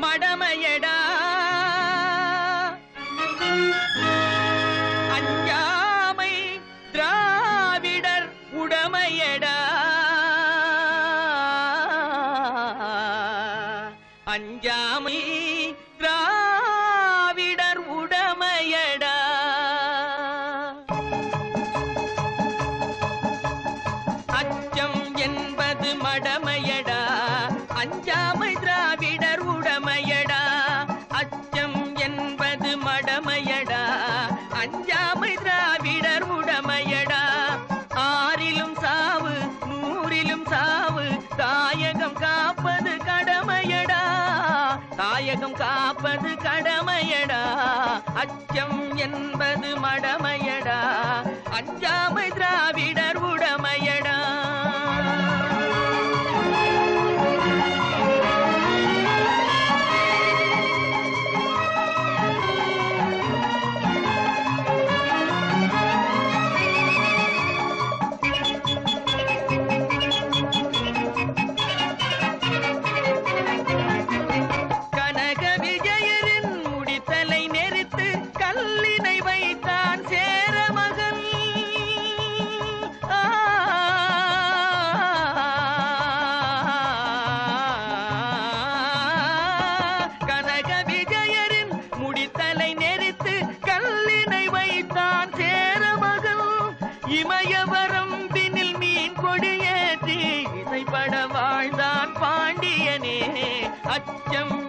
மடமையடா. அஞ்சாமை திராவிடர் உடமையடா. அஞ்சாமை திராவிடர் உடமையடா. அச்சம் என்பது மடம் தாயகம் காப்பது கடமையடா. அச்சம் என்பது மடமையடா. அஞ்சாமை திராவிட இமயவரம் பின்னில் மீன் கொடியேற்றி இசைப்பட வாழ்ந்தான் பாண்டியனே. அச்சம்